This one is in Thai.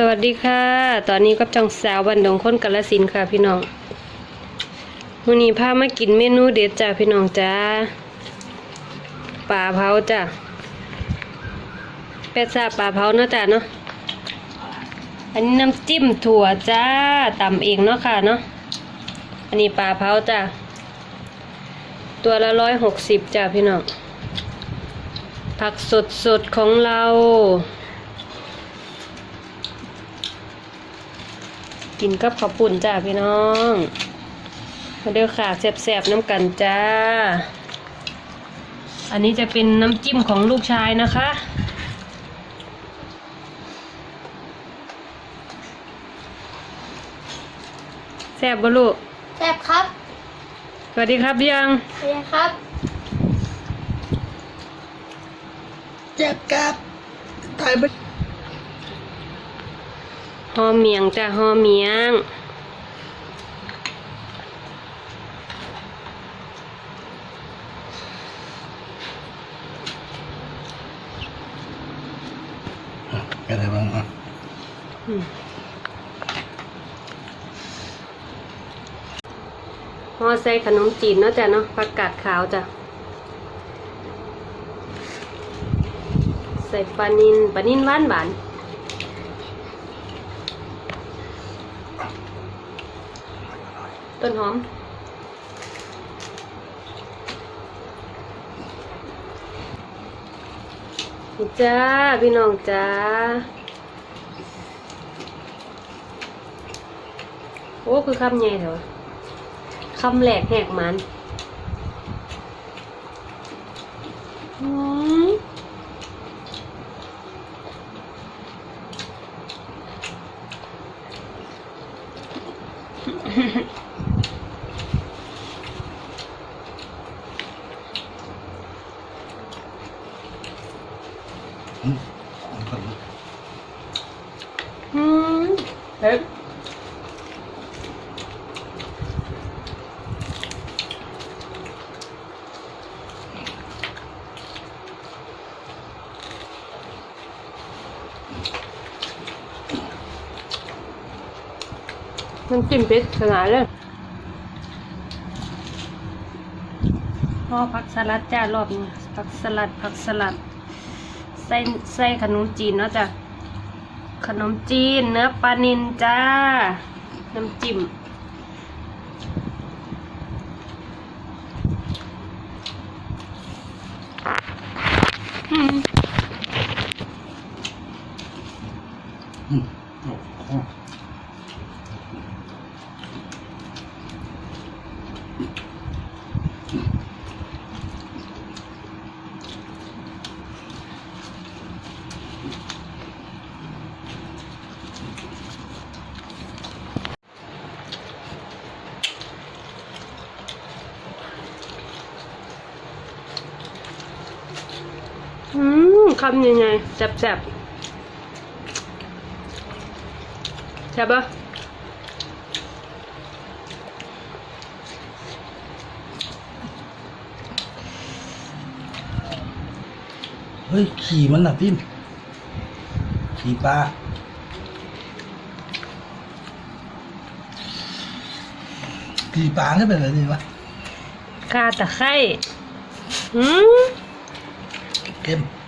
สวัสดีค่ะ ตอนนี้กับจังสาวบันดงค้นกาลสินค่ะพี่น้องมื้อนี้พามากินเมนูเด็ดจ้าพี่น้องจ้าปลาเผาจ้าเป็ดซาปลาเผาเนาะจ้าเนาะ อันนี้น้ำจิ้มถั่วจ้าตำเองเนาะค่ะเนาะ อันนี้ปลาเผาจ้าตัวละร้อยหกสิบจ้าพี่น้อง ผักสดสดของเรา กินกับข้าวปุ่นจ้าพี่น้องมาเดี๋ยวค่ะแซ่บๆน้ำกันจ้า อันนี้จะเป็นน้ำจิ้มของลูกชายนะคะ แซ่บบ่ลูก แซ่บครับ สวัสดีครับยังสวัสดีครับเจ็บกับถ่ายไป หอมเมียงจ้าหอมเมียงอะไรบ้างอะอืมห่อใส่ขนมจีนเนาะจ้ะเนาะผักกาดขาวจ้ะใส่ปลานินปลานินหวานหวาน ต้นหอม จ้า พี่น้องจ้า โอ้ คือคำใหญ่เถอะคำแหลกแหกมันอืม อืมมเผ็ดน้ำจิ้มเผ็ดขนาดเลยพอผักสลัดจ้ารอบนี้ผักสลัดผักสลัด ใส่ใส่ขนมจีนเนาะจ้ะขนมจีนเนื้อปลานินจ้า น้ำจิ้มอืม อืมโอ้โหอืมคำยังไงแซ่บแซ่บแซ่บปะเฮ้ย ขี่มันน่ะพิมขี่ปลาขี่ปลานี่เป็นอะไรดีวะกาตะไคร้อืม him.